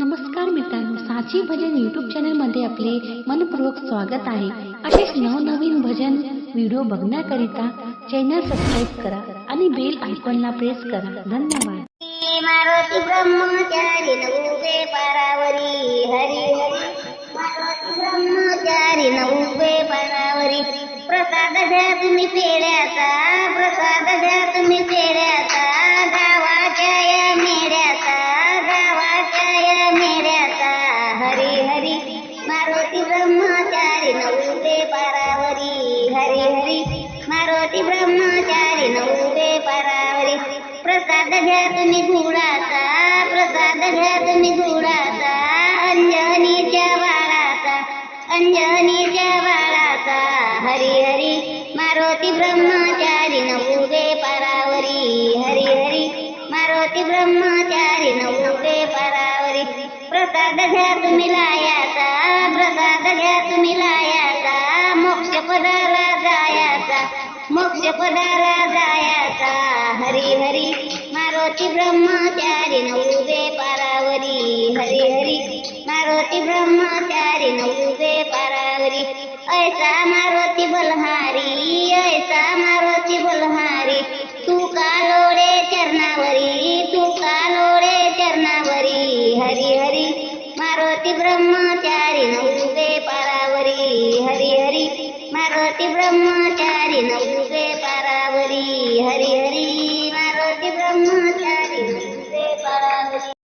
नमस्कार मित्रांनो साची भजन युट्यूब चॅनलमध्ये आपले मनपूर्वक स्वागत आहे. असेच नवनवीन भजन व्हिडिओ बघण्याकरिता चॅनल सबस्क्राईब करा आणि बेल आयकॉनला प्रेस करा. धन्यवाद. मारुती ब्रह्मचारी नवुबे पारावरी. हरी हरी. मारुती ब्रह्मचारी नवुबे पारावरी. प्रसाद घ्या तुम्ही पेड्याचा प्रसाद घ्या तुम्ही पेड्या मारुती ब्रह्मचारी नवुबे पारावरी हरी हरी. मारुती ब्रह्मचारी नवुबे पारावरी. प्रसाद घ्या तुम्ही गुडाचा प्रसाद घ्या तुम्ही गुडाचा अंजनीच्या बाळाचा अंजनीच्या बाळाचा. हरी हरी मारुती ब्रह्मचारी नवुबे पारावरी हरी हरी. मारुती ब्रह्मचारी नवुबे पारावरी. प्रसाद घ्या तुम्ही लाया मोक्ष पदार जायाचा हरी हरी. मारुती ब्रह्मचारी नऊबे पारावरी. हरी हरी. मारुती ब्रह्मचारी नऊबे पारावरी. ऐसा मारुती बलहारी ऐसा मारुती बलहारी. तू का लोडे चरणावरी तू का लोडे चरणावरी. हरी हरी. मारुती ब्रह्मचारी नऊबे पारावरी. हरी हरी. मारुती ब्रह्मचारी No te.